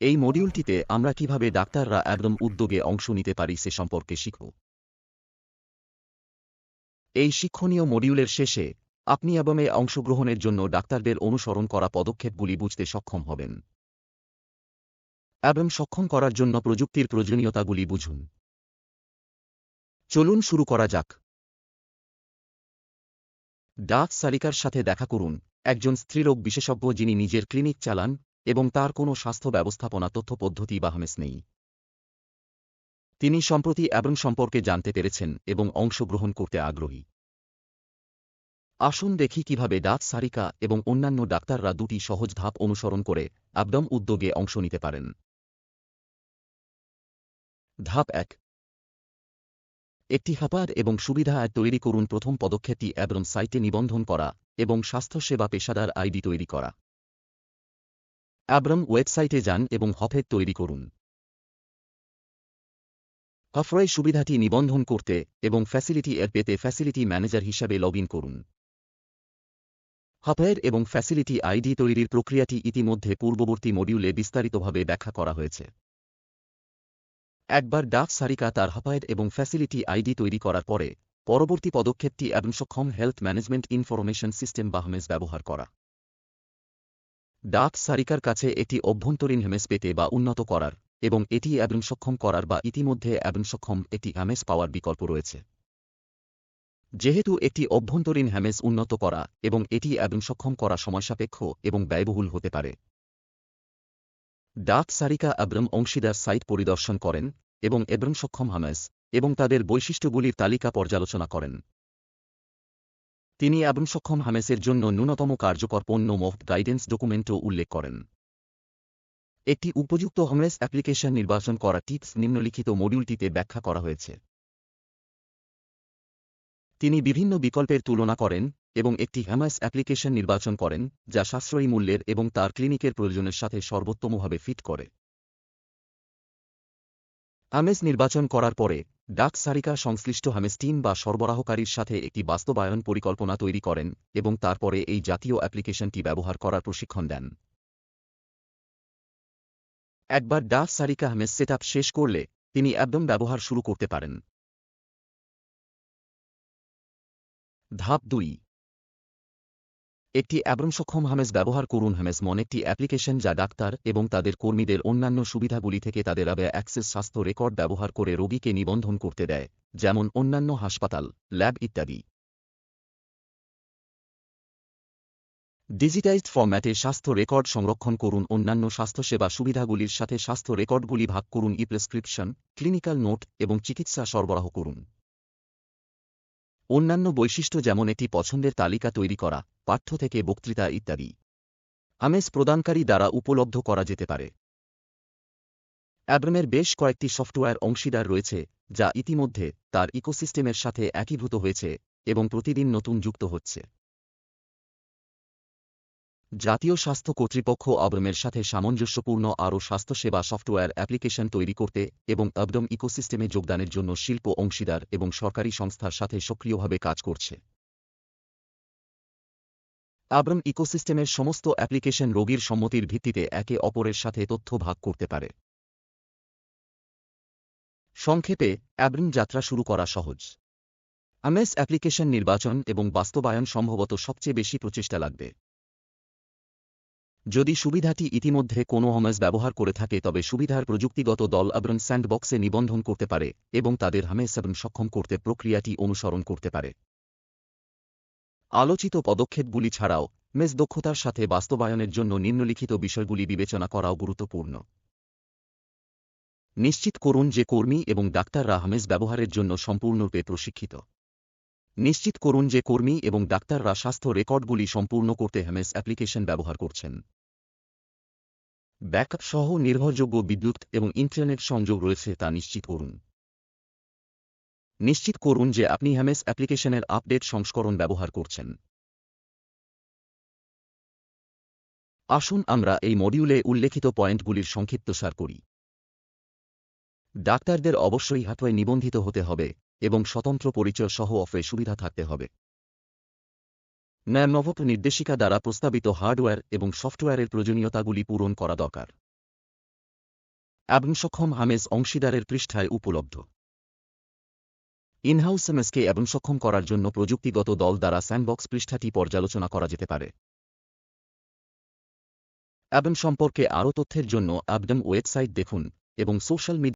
এই মডিউলটিতে আমরা কীভাবে ডাক্তাররা একদম উদ্যোগে অংশ নিতে পারি সে সম্পর্কে শিখব। এই শিক্ষণীয় মডিউলের শেষে আপনি অ্যাবমে অংশগ্রহণের জন্য ডাক্তারদের অনুসরণ করা পদক্ষেপগুলি বুঝতে সক্ষম হবেন। অ্যাবম সক্ষম করার জন্য প্রযুক্তির প্রয়োজনীয়তাগুলি বুঝুন। চলুন শুরু করা যাক। ডাক সারিকার সাথে দেখা করুন। একজন স্ত্রীরোগ বিশেষজ্ঞ যিনি নিজের ক্লিনিক চালান এবং তার কোনো স্বাস্থ্য ব্যবস্থাপনা, তথ্য পদ্ধতি বা হামেস নেই। তিনি সম্প্রতি অ্যাবং সম্পর্কে জানতে পেরেছেন এবং অংশগ্রহণ করতে আগ্রহী। আসুন দেখি কীভাবে ডাক সারিকা এবং অন্যান্য ডাক্তাররা দুটি সহজ ধাপ অনুসরণ করে অ্যাবডম উদ্যোগে অংশ নিতে পারেন। ধাপ এক। একটি হাপার এবং সুবিধা অ্যাড তৈরি করুন প্রথম পদক্ষেপটি অ্যাবরম সাইটে নিবন্ধন করা এবং স্বাস্থ্যসেবা পেশাদার আইডি তৈরি করা। অ্যাব্রাম ওয়েবসাইটে যান এবং হফেদ তৈরি করুন। হফরয় সুবিধাটি নিবন্ধন করতে এবং ফ্যাসিলিটি এর পেতে ফ্যাসিলিটি ম্যানেজার হিসাবে লগ করুন। হফের এবং ফ্যাসিলিটি আইডি তৈরির প্রক্রিয়াটি ইতিমধ্যে পূর্ববর্তী মডিউলে বিস্তারিতভাবে ব্যাখ্যা করা হয়েছে। একবার ডাক সারিকা তার হপায়ের এবং ফ্যাসিলিটি আইডি তৈরি করার পরে, পরবর্তী পদক্ষেপটি এবং সক্ষম হেলথ ম্যানেজমেন্ট ইনফরমেশন সিস্টেম বা হামেস ব্যবহার করা। ডাক সারিকার কাছে একটি অভ্যন্তরীণ হেমেস পেতে বা উন্নত করার, এবং এটি এবং সক্ষম করার বা ইতিমধ্যে এবং সক্ষম একটি হ্যামেস পাওয়ার বিকল্প রয়েছে। যেহেতু একটি অভ্যন্তরীণ হ্যামেস উন্নত করা এবং এটি এবং সক্ষম করা সময়সাপেক্ষ এবং ব্যয়বহুল হতে পারে। ডাক সারিকা আব্রম অংশীদার সাইট পরিদর্শন করেন এবং এব্রম সক্ষম হামেস এবং তাদের বৈশিষ্ট্যগুলির তালিকা পর্যালোচনা করেন। তিনি এবং সক্ষম হামেসের জন্য ন্যূনতম কার্যকর পণ্য মফট গাইডেন্স ডকুমেন্টও উল্লেখ করেন। একটি উপযুক্ত হামেস অ্যাপ্লিকেশন নির্বাচন করা টিপস নিম্নলিখিত মডিউলটিতে ব্যাখ্যা করা হয়েছে। তিনি বিভিন্ন বিকল্পের তুলনা করেন এবং একটি হ্যামাস অ্যাপ্লিকেশন নির্বাচন করেন যা সাশ্রয়ী মূল্যের এবং তার ক্লিনিকের প্রয়োজনের সাথে সর্বোত্তমভাবে ফিট করে। হামেস নির্বাচন করার পরে ডাক সারিকা সংশ্লিষ্ট হামেস্টিন বা সরবরাহকারীর সাথে একটি বাস্তবায়ন পরিকল্পনা তৈরি করেন এবং তারপরে এই জাতীয় অ্যাপ্লিকেশনটি ব্যবহার করার প্রশিক্ষণ দেন। একবার ডাক সারিকা হামেস সেট শেষ করলে তিনি একদম ব্যবহার শুরু করতে পারেন। ধাপ দুই একটি অ্যাব্রমসক্ষম হামেস ব্যবহার করুন। হামেস মন একটি অ্যাপ্লিকেশন যা ডাক্তার এবং তাদের কর্মীদের অন্যান্য সুবিধাগুলি থেকে তাদের আবে অ্যাক্সেস স্বাস্থ্য রেকর্ড ব্যবহার করে রোগীকে নিবন্ধন করতে দেয়, যেমন অন্যান্য হাসপাতাল, ল্যাব ইত্যাদি। ডিজিটাইজড ফরম্যাটে স্বাস্থ্য রেকর্ড সংরক্ষণ করুন। অন্যান্য স্বাস্থ্যসেবা সুবিধাগুলির সাথে স্বাস্থ্য রেকর্ডগুলি ভাগ করুন। ই প্রেসক্রিপশন ক্লিনিক্যাল নোট এবং চিকিৎসা সরবরাহ করুন। অন্যান্য বৈশিষ্ট্য যেমন একটি পছন্দের তালিকা তৈরি করা, পাঠ্য থেকে বক্তৃতা ইত্যাদি। আমেজ প্রদানকারী দ্বারা উপলব্ধ করা যেতে পারে। অ্যাব্রামের বেশ কয়েকটি সফটওয়্যার অংশীদার রয়েছে, যা ইতিমধ্যে তার ইকোসিস্টেমের সাথে একীভূত হয়েছে এবং প্রতিদিন নতুন যুক্ত হচ্ছে। জাতীয় স্বাস্থ্য কর্তৃপক্ষ আব্রমের সাথে সামঞ্জস্যপূর্ণ আরও স্বাস্থ্যসেবা সফটওয়্যার অ্যাপ্লিকেশন তৈরি করতে এবং আবডম ইকোসিস্টেমে যোগদানের জন্য শিল্প অংশীদার এবং সরকারি সংস্থার সাথে সক্রিয়ভাবে কাজ করছে। আব্রম ইকোসিস্টেমের সমস্ত অ্যাপ্লিকেশন রোগীর সম্মতির ভিত্তিতে একে অপরের সাথে তথ্য ভাগ করতে পারে। সংক্ষেপে অ্যাব্রিম যাত্রা শুরু করা সহজ। আমেস অ্যাপ্লিকেশন নির্বাচন এবং বাস্তবায়ন সম্ভবত সবচেয়ে বেশি প্রচেষ্টা লাগবে। যদি সুবিধাটি ইতিমধ্যে কোনো হমেস ব্যবহার করে থাকে, তবে সুবিধার প্রযুক্তিগত দল আব্রন স্যান্ডবক্সে নিবন্ধন করতে পারে এবং তাদের হামেস এবং সক্ষম করতে প্রক্রিয়াটি অনুসরণ করতে পারে। আলোচিত পদক্ষেপগুলি ছাড়াও মেস দক্ষতার সাথে বাস্তবায়নের জন্য নিম্নলিখিত বিষয়গুলি বিবেচনা করাও গুরুত্বপূর্ণ। নিশ্চিত করুন যে কর্মী এবং ডাক্তাররা হামেস ব্যবহারের জন্য সম্পূর্ণরূপে প্রশিক্ষিত। নিশ্চিত করুন যে কর্মী এবং ডাক্তাররা স্বাস্থ্য রেকর্ডগুলি সম্পূর্ণ করতে হামেস অ্যাপ্লিকেশন ব্যবহার করছেন। ব্যাকআপ সহ নির্ভরযোগ্য বিদ্যুৎ এবং ইন্টারনেট সংযোগ রয়েছে তা নিশ্চিত করুন। নিশ্চিত করুন যে আপনি হ্যামেস অ্যাপ্লিকেশনের আপডেট সংস্করণ ব্যবহার করছেন। আসুন আমরা এই মডিউলে উল্লেখিত পয়েন্টগুলির সংক্ষিপ্তসার করি। ডাক্তারদের অবশ্যই হাতোয় নিবন্ধিত হতে হবে এবং স্বতন্ত্র পরিচয় সহ অফে সুবিধা থাকতে হবে। ন্যায়নভক নির্দেশিকা দ্বারা প্রস্তাবিত হার্ডওয়্যার এবং সফটওয়্যারের প্রয়োজনীয়তাগুলি পূরণ করা দরকার। এবং সক্ষম অংশীদারের পৃষ্ঠায় উপলব্ধ। ইনহাউস এমএসকে এবং সক্ষম করার জন্য প্রযুক্তিগত দল দ্বারা স্যান্ডবক্স পৃষ্ঠাটি পর্যালোচনা করা যেতে পারে। অ্যাবম সম্পর্কে আরও তথ্যের জন্য অ্যাবডম ওয়েবসাইট দেখুন এবং সোশ্যাল মিডিয়া